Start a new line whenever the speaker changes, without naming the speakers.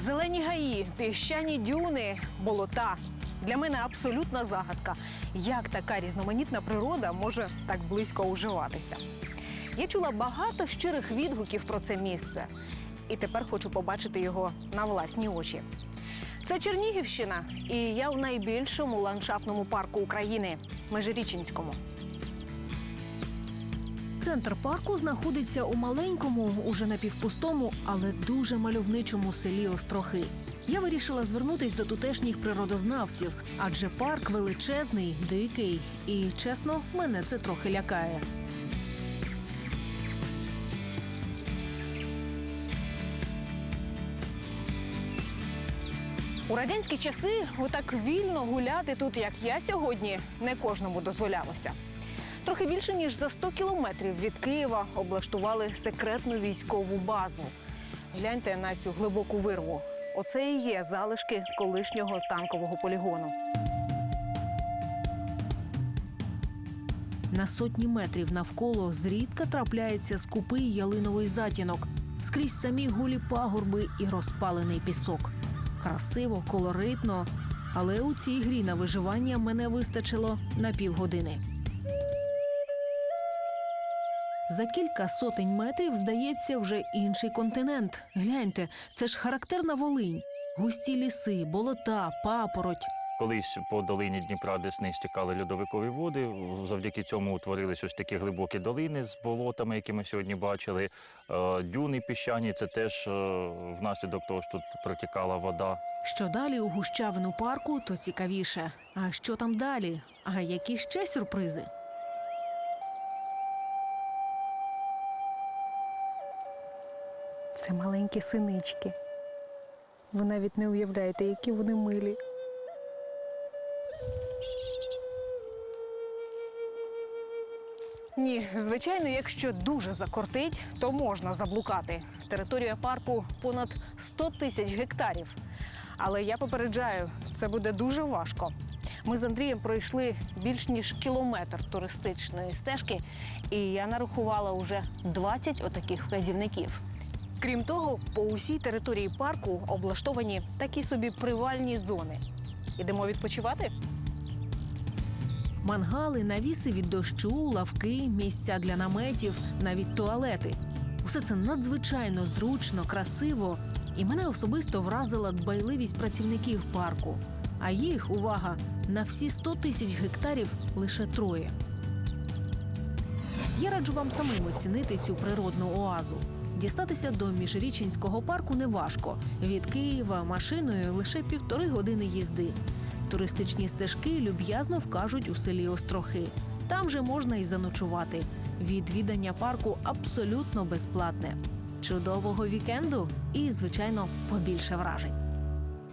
Зелені гаї, піщані дюни, болота. Для мене абсолютна загадка, як така різноманітна природа може так близько уживатися. Я чула багато щирих відгуків про це місце, і тепер хочу побачити його на власні очі. Це Чернігівщина, і я в найбільшому ландшафтному парку України Межирічинському. Центр парку знаходиться у маленькому, уже напівпустому, але дуже мальовничому селі Острохи. Я вирішила звернутись до тутешніх природознавців, адже парк величезний, дикий, і чесно, мене це трохи лякає. У радянські часи отак вільно гуляти тут, як я сьогодні, не кожному дозволялося. Трохи більше ніж за 100 кілометрів від Києва облаштували секретну військову базу. Гляньте на цю глибоку вирву. Оце і є залишки колишнього танкового полігону. На сотні метрів навколо зрідка трапляється скупий ялиновий затінок. Скрізь самі голі пагорби і розпалений пісок. Красиво, колоритно. Але у цій грі на виживання мене вистачило на півгодини. За кілька сотень метрів здається вже інший континент. Гляньте, це ж характерна Волинь. Густі ліси, болота, папороть.
Колись по долині Дніпра Десни стікали льодовикові води. Завдяки цьому утворились ось такі глибокі долини з болотами, які ми сьогодні бачили. Е, Дюни піщані це теж е, внаслідок того, що тут протікала вода.
Що далі у гущавину парку, то цікавіше. А що там далі? А які ще сюрпризи? Це маленькі синички. Ви навіть не уявляєте, які вони милі. Ні, звичайно, якщо дуже закортить, то можна заблукати. Територія парку понад 100 тисяч гектарів. Але я попереджаю, це буде дуже важко. Ми з Андрієм пройшли більш ніж кілометр туристичної стежки, і я нарахувала уже 20 отаких вказівників. Крім того, по усій території парку облаштовані такі собі привальні зони. Ідемо відпочивати? Мангали, навіси від дощу, лавки, місця для наметів, навіть туалети. Усе це надзвичайно зручно, красиво. І мене особисто вразила дбайливість працівників парку. А їх, увага, на всі 100 тисяч гектарів лише троє. Я раджу вам самим оцінити цю природну оазу. Дістатися до міжрічинського парку неважко. Від Києва машиною лише півтори години їзди. Туристичні стежки люб'язно вкажуть у селі Острохи. Там же можна і заночувати. Відвідання парку абсолютно безплатне. Чудового вікенду і, звичайно, побільше вражень.